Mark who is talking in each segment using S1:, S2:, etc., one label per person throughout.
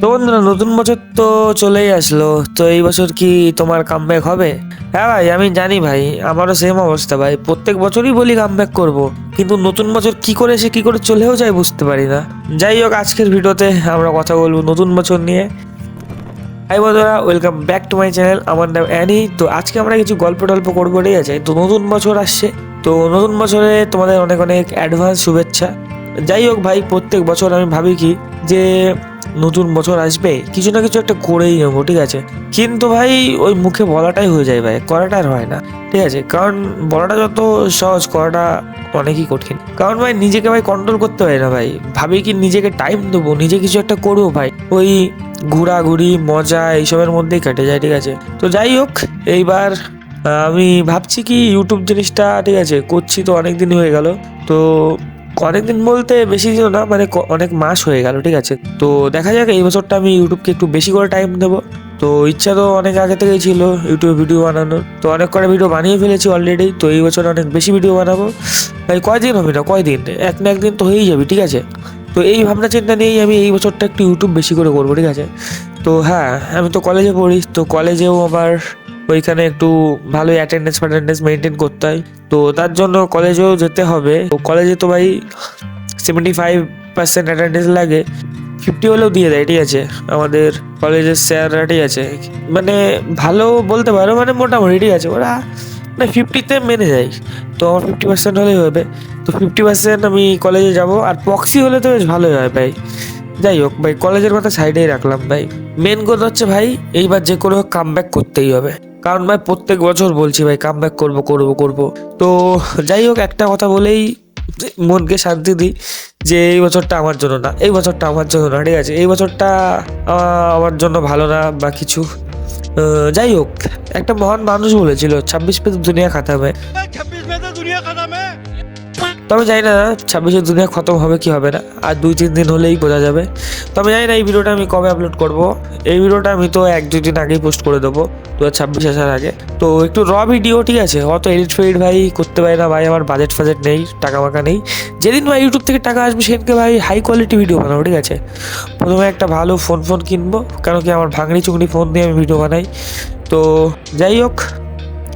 S1: তো বন্ধুরা, নতুন বছর তো চলেই আসলো। তো এই বছর কি তোমার কামব্যাক হবে? হ্যাঁ ভাই, আমি জানি ভাই, আমারও সেম অবস্থা ভাই। প্রত্যেক বছরই বলি কামব্যাক করব, কিন্তু নতুন বছর কি করে সে কি করে চলেও যায় বুঝতে পারি না। যাই হোক, আজকের ভিডিওতে আমরা কথা বলব নতুন বছর নিয়ে। হাই বন্ধুরা welcome back to my channel আমার নাম অ্যানি তো আজকে আমরা কিছু গল্প টল্প করব, ঠিক আছে? তো নতুন বছর আসছে। তো নতুন বছরে তোমাদের অনেক অনেক অ্যাডভান্স শুভেচ্ছা। যাই হোক ভাই, প্রত্যেক বছর আমি ভাবি কি যে নতুন বছর আসবে, কিছু না কিছু একটা করেই নেব, ঠিক আছে? কিন্তু ভাই, ওই মুখে বলাটাই হয়ে যায় ভাই, করাটা আর হয় না, ঠিক আছে? কারণ বলাটা যত সহজ, করাটা অনেকই কঠিন। কারণ ভাই, নিজেকে ভাই কন্ট্রোল করতে পারি না ভাই। ভাবি কি নিজেকে টাইম দেবো, নিজে কিছু একটা করব ভাই? ওই ঘোরাঘুরি, মজা, এইসবের মধ্যেই কেটে যায়, ঠিক আছে? তো যাই হোক, এইবার আমি ভাবছি কি ইউটিউব জিনিসটা, ঠিক আছে, করছি তো অনেক দিন হয়ে গেল, তো অনেক দিন বলতে বেশি দিন না মানে অনেক মাস হয়ে গেল, ঠিক আছে? তো দেখা যাক, এই বছরটা আমি ইউটিউবকে একটু বেশি করে টাইম দেবো। তো ইচ্ছা তো অনেক আগে থেকেই ছিল ইউটিউবে ভিডিও বানানোর। তো অনেক করে ভিডিও বানিয়ে ফেলেছি অলরেডি তো এই বছর অনেক বেশি ভিডিও বানাবো। ভাই, কয়দিন হবে না কয়দিন? এক না একদিন তো হয়েই যাবে, ঠিক আছে? তো এই ভাবনা চিন্তা নিয়েই আমি এই বছরটা একটু ইউটিউব বেশি করে করব, ঠিক আছে? তো হ্যাঁ আমি তো কলেজে পড়ি, তো কলেজেও আবার ওইখানে একটু ভালোই অ্যাটেন্ডেন্স ফ্যাটেন্ডেন্স মেনটেন করতে হয়। তো তার জন্য কলেজেও যেতে হবে। তো কলেজে তো ভাই সেভেন্টি ফাইভ পার্সেন্ট অ্যাটেন্ডেন্স লাগে। ফিফটি হলেও দিয়ে দেয়, ঠিক আছে? আমাদের কলেজের স্যাররা ঠিক আছে। মানে ভালো বলতে পারো মানে মোটামুটি, ঠিক আছে? ওরা মানে ফিফটিতে মেনে যায় তো আমার ফিফটি পার্সেন্ট হলেই হবে। তো ফিফটি পার্সেন্ট আমি কলেজে যাব। আর পক্সি হলে তো বেশ ভালোই হয় ভাই। যাই হোক ভাই, কলেজের কথা সাইডেই রাখলাম ভাই। মেন কথা হচ্ছে ভাই, এইবার যে কোনো কাম ব্যাক করতেই হবে। কারণ ভাই প্রত্যেক বছর বলছি ভাই কাম ব্যাক করব করব করব। তো যাই হোক, একটা কথা বলেই মনকে শান্তি দিই যে এই বছরটা আমার জন্য না, এই বছরটা আমার জন্য না, ঠিক আছে? এই বছরটা আমার জন্য ভালো না বা কিছু। যাই হোক, একটা মহান মানুষ বলেছিল, ছাব্বিশ পেতে দুনিয়া খাতামে তো আমি জানি না, ছাব্বিশে দুনিয়া খতম হবে কি হবে না, আর দুই তিন দিন হলেই বোঝা যাবে। তবে জানি না এই ভিডিওটা আমি কবে আপলোড করব। এই ভিডিওটা আমি তো এক দুই দিন আগেই পোস্ট করে দেবো দু হাজার ছাব্বিশ আসার আগে। তো একটু র ভিডিও ঠিক আছে? অত এডিট ফেডিট ভাই করতে পারি না ভাই, আমার বাজেট ফাজেট নেই, টাকা মাকা নেই। যেদিন ভাই ইউটিউব থেকে টাকা আসবে, সেদিনকে ভাই হাই কোয়ালিটি ভিডিও বানাবো, ঠিক আছে? প্রথমে একটা ভালো ফোন ফোন কিনবো কারণ কি আমার ভাঙড়ি চুংড়ি ফোন দিয়ে আমি ভিডিও বানাই। তো যাই হোক,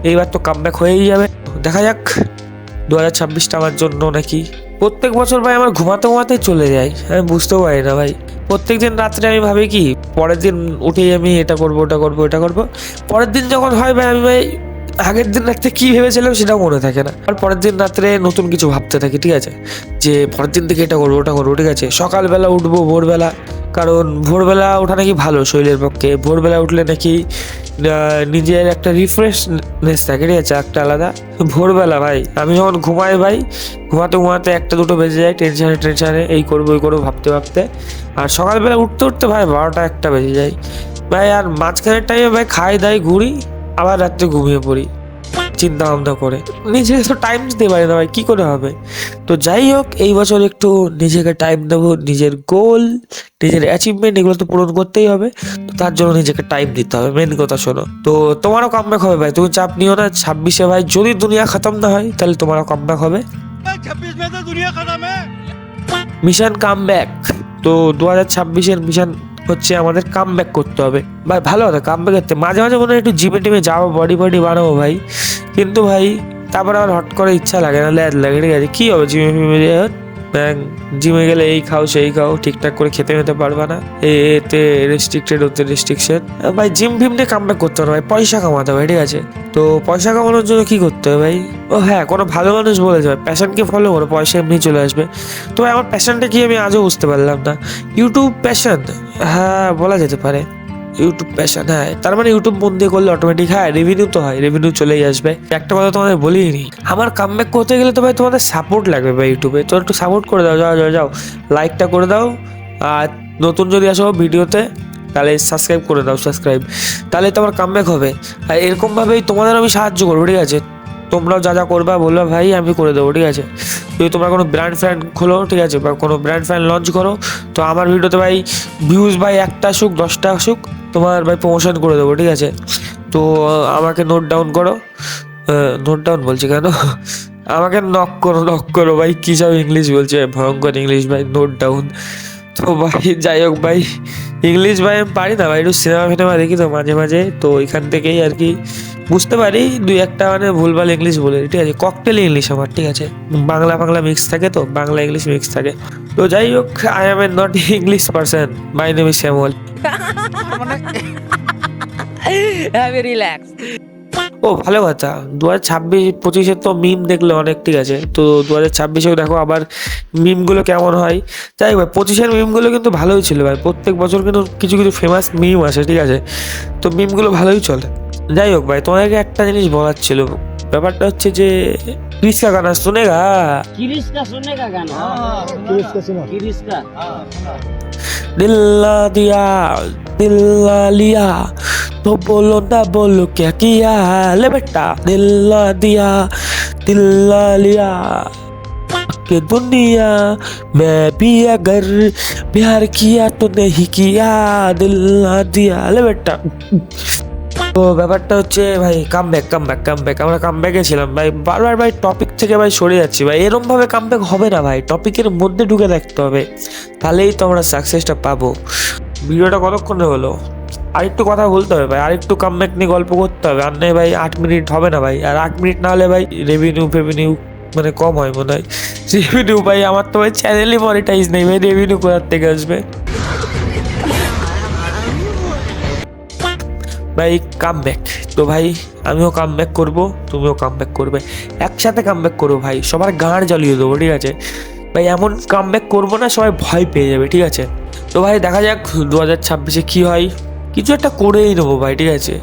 S1: এইবার তো কামব্যাক হয়েই যাবে। দেখা যাক। দু হাজার ছাব্বিশটা আমার জন্য নাকি? প্রত্যেক বছর ভাই আমার ঘুমাতে ঘুমাতে চলে যায়। আমি বুঝতেও পারি না ভাই। প্রত্যেক দিন রাত্রে আমি ভাবি কি, পরের দিন উঠেই আমি এটা করব, ওটা করব, এটা করব। পরের দিন যখন হয় ভাই, আমি ভাই আগের দিন রাত্রে কী ভেবেছিলাম সেটাও মনে থাকে না। আর পরের দিন রাত্রে নতুন কিছু ভাবতে থাকি, ঠিক আছে? যে পরের দিন থেকে এটা করব, ওটা করব, ঠিক আছে? সকালবেলা উঠবো, ভোরবেলা। কারণ ভোরবেলা ওঠা নাকি ভালো শরীরের পক্ষে। ভোরবেলা উঠলে নাকি নিজের একটা রিফ্রেশনেস থাকে, ঠিক আছে? একটা আলাদা। ভোরবেলা ভাই, আমি যখন ঘুমাই ভাই, ঘুমাতে ঘুমাতে একটা দুটো বেজে যায় টেনশানে টেনশানে এই করব ওই করব, ভাবতে ভাবতে। আর সকালবেলা উঠতে উঠতে ভাই বারোটা একটা বেজে যায়। ভাই, আর মাঝখানের টাইমে ভাই খাই দাই, ঘুরি, আবার রাত্রে ঘুমিয়ে পড়ি। চিন্তা ভাবনা করে। নিজে তো টাইম দিতে পারি না ভাই কী করে হবে? তো যাই হোক এই বছর একটু নিজেকে টাইম দেবো নিজের গোল নিজের অ্যাচিভমেন্ট এগুলো তো পূরণ করতেই হবে। তো তার জন্য নিজেকে টাইম দিতে হবে মেন কথা শোনো। তো তোমারও কামব্যাক হবে ভাই তুমি চাপ নিও না ছাব্বিশে ভাই যদি দুনিয়া খতম না হয় তাহলে তোমারও কামব্যাক হবে। মিশন কামব্যাক তো দু হাজার ছাব্বিশের মিশন হচ্ছে আমাদের কাম ব্যাক করতে হবে। ভাই, ভালো কথা কাম ব্যাক করতে মাঝে মাঝে মনে হয় একটু জিমে টিমে যাব বডি বডি বানাবো ভাই। কিন্তু ভাই, তারপরে আমার হট করে ইচ্ছা লাগে না, ল্যাদ লাগে, ঠিক আছে? কী হবে জিমে ফিমে জিমে গেলে এই খাও, সেই খাও, ঠিকঠাক করে খেতে খেতে পারবে না। এতে রেস্ট্রিক্টেড ওতে রেস্ট্রিকশন ভাই জিম ফিম নিয়ে কামব্যাক করতে হবে ভাই, পয়সা কামাতে হবে, ঠিক আছে? তো পয়সা কামানোর জন্য কি করতে হবে ভাই? ও হ্যাঁ কোনো ভালো মানুষ বলেছে ভাই প্যাশনকে ফলো করো, পয়সা এমনি চলে আসবে। তো আমার প্যাশনটা কি আমি আজও বুঝতে পারলাম না। ইউটিউব প্যাশন হ্যাঁ বলা যেতে পারে। ইউটিউব প্যাশন হ্যাঁ। তার মানে ইউটিউব দিয়ে করলে অটোমেটিক হ্যাঁ রেভিনিউ তো হয় রেভিনিউ চলেই আসবে। একটা কথা তোমাদের বলিনি, আমার কামব্যাক করতে গেলে তো ভাই তোমাদের সাপোর্ট লাগবে ভাই ইউটিউবে তো একটু সাপোর্ট করে দাও, যাও যাও যাও লাইকটা করে দাও। আর নতুন যদি আসো ভিডিওতে, তাহলে সাবস্ক্রাইব করে দাও সাবস্ক্রাইব তাহলে তোমার কামব্যাক হবে। আর এরকমভাবেই তোমাদের আমি সাহায্য করব, ঠিক আছে? তোমরাও যা যা করবা, বলবা, ভাই, আমি করে দেবো ঠিক আছে? যদি তোমরা কোনো ব্র্যান্ড ফ্যান খোলো, ঠিক আছে? বা কোনো ব্র্যান্ড ফ্যান লঞ্চ করো, তো আমার ভিডিওতে ভাই ভিউজ ভাই একটা আসুক, দশটা আসুক তোমার ভাই প্রমোশন করে দেবো, ঠিক আছে? তো আমাকে নোট ডাউন করো। নোট ডাউন বলছি কেন? আমাকে নক করো নক করো ভাই, কী সব ইংলিশ বলছে? ভয়ঙ্কর ইংলিশ ভাই নোট ডাউন তো ভাই, যাই হোক ভাই ইংলিশ ভাই আমি পারি না ভাই, একটু সিনেমা ফিনেমা দেখি তো মাঝে মাঝে। তো এখান থেকেই আর কি, বুঝতে পারি, দুই একটা মানে ভুলভাল ইংলিশ বলে, ঠিক আছে? ককটেল ইংলিশ আমার, ঠিক আছে? বাংলা বাংলা মিক্স থাকে তো, বাংলা ইংলিশ মিক্স থাকে। তো যাই হোক I am a not English person my name Shyamal
S2: relax
S1: ও, ভালো কথা। দু হাজার ছাব্বিশ, পঁচিশে তো মিম দেখলে অনেক, ঠিক আছে। তো দু হাজার ছাব্বিশেও দেখো আবার মিমগুলো কেমন হয়। যাই ভাই, পঁচিশের মিমগুলো কিন্তু ভালোই ছিল ভাই। প্রত্যেক বছর কিন্তু কিছু কিছু ফেমাস মিম আসে, ঠিক আছে। তো মিমগুলো ভালোই চলে। যাই হোক ভাই তোমাকে একটা জিনিস বলার ছিল। ব্যাপারটা হচ্ছে যে क्रिस का गाना सुनेगा?
S2: क्रिस का सुनेगा गाना? हाँ, हाँ, हाँ, क्रिस का सुना। क्रिस का।
S1: दिल्ला दिया दिल्ला लिया तो बोलो ना बोलो क्या किया ले बेटा दिल्ला दिया दिल्ला लिया। के दुनिया मैं भी अगर प्यार किया तो नहीं किया दिल्ला दिया। ले बेटा। তো ব্যাপারটা হচ্ছে ভাই come back come back come back আমরা কাম ব্যাকে ছিলাম। ভাই, বারবার ভাই টপিক থেকে ভাই সরে যাচ্ছি। ভাই এরম ভাবে কাম ব্যাক হবে না ভাই। টপিকের মধ্যে ঢুকে থাকতে হবে। তাহলেই তো আমরা সাকসেসটা পাবো। ভিডিওটা কতক্ষণে হলো? আরেকটু কথা বলতে হবে ভাই। আরেকটু কাম ব্যাক নিয়ে গল্প করতে হবে। আর নয় ভাই, আট মিনিট হবে না ভাই। আর আট মিনিট না হলে ভাই রেভিনিউ ফেভিনিউ মানে কম হয় মনে হয়। রেভিনিউ ভাই, আমার তো ভাই চ্যানেলই মনিটাইজ নেই। ভাই রেভিনিউ কোথার থেকে আসবে? ভাই কাম ব্যাক তো ভাই, আমিও কাম ব্যাক করব, তুমিও কাম ব্যাক করবে। একসাথে কাম ব্যাক করব ভাই, সবার গাঁড় জ্বালিয়ে দেবো, ঠিক আছে? ভাই, এমন কাম ব্যাক করব না, সবাই ভয় পেয়ে যাবে, ঠিক আছে? তো ভাই, দেখা যাক দু হাজার ছাব্বিশে কী হয়। কিছু একটা করেই নেব ভাই, ঠিক আছে?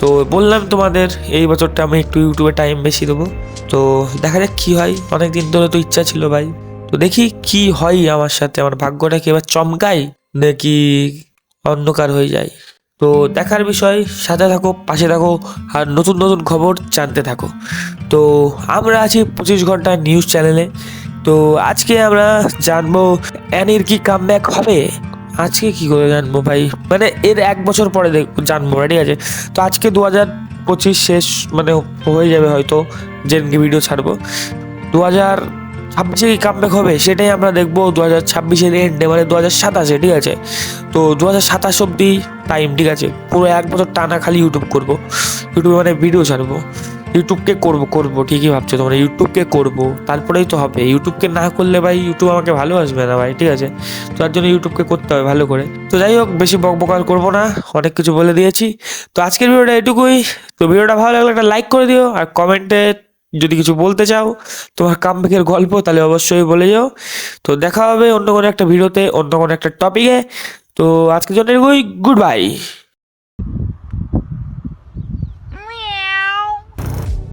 S1: তো বললাম তোমাদের, এই বছরটা আমি একটু ইউটিউবে টাইম বেশি দেবো। তো দেখা যাক কী হয় অনেক দিন ধরে তো ইচ্ছা ছিল ভাই। তো দেখি কি হয় আমার সাথে, আমার ভাগ্যটা কি এবার চমকাই নাকি অন্ধকার হয়ে যায়। তো দেখার বিষয়, সাথে থাকো, পাশে থাকো, আর নতুন নতুন খবর জানতে থাকো। তো আমরা আছি পঁচিশ ঘণ্টা নিউজ চ্যানেলে। তো আজকে আমরা জানব, অ্যানির কি কামব্যাক হবে? আজকে কি করে জানব ভাই? মানে এর এক বছর পরে দেখ, জানব ঠিক আছে? তো আজকে দু হাজার পঁচিশ শেষ মানে হয়ে যাবে হয়তো যেদিনকে ভিডিও ছাড়বো। দু হাজার ছাব্বিশে কি কামব্যাক হবে? সেটাই আমরা দেখব দু হাজার ছাব্বিশের এন্ডে মানে দু হাজার সাতাশে, ঠিক আছে? তো দু হাজার সাতাশ অব্দি টাইম ঠিক আছে? পুরো এক বছর টানা খালি ইউটিউব করব। ইউটিউবে মানে ভিডিও ছাড়বো। ইউটিউবকে করব করব। ঠিকই ভাবছ তোমরা? ইউটিউবকে করব? তারপরেই তো হবে। ইউটিউবকে না করলে ভাই ইউটিউব আমাকে ভালোবাসবে না ভাই, ঠিক আছে? তো তার জন্য ইউটিউবকে করতে হবে ভালো করে। তো যাই হোক, বেশি বক বকার করব না। অনেক কিছু বলে দিয়েছি। তো আজকের ভিডিওটা এটুকুই। তো ভিডিওটা ভালো লাগলে একটা লাইক করে দিও, আর কমেন্টে যদি কিছু বলতে চাও, তোমার কামব্যাকের গল্প, তাহলে অবশ্যই বলে যাও। তো দেখা হবে অন্য কোনো একটা ভিডিওতে, অন্য কোনো একটা টপিকে তো আজকের জন্য গুড বাই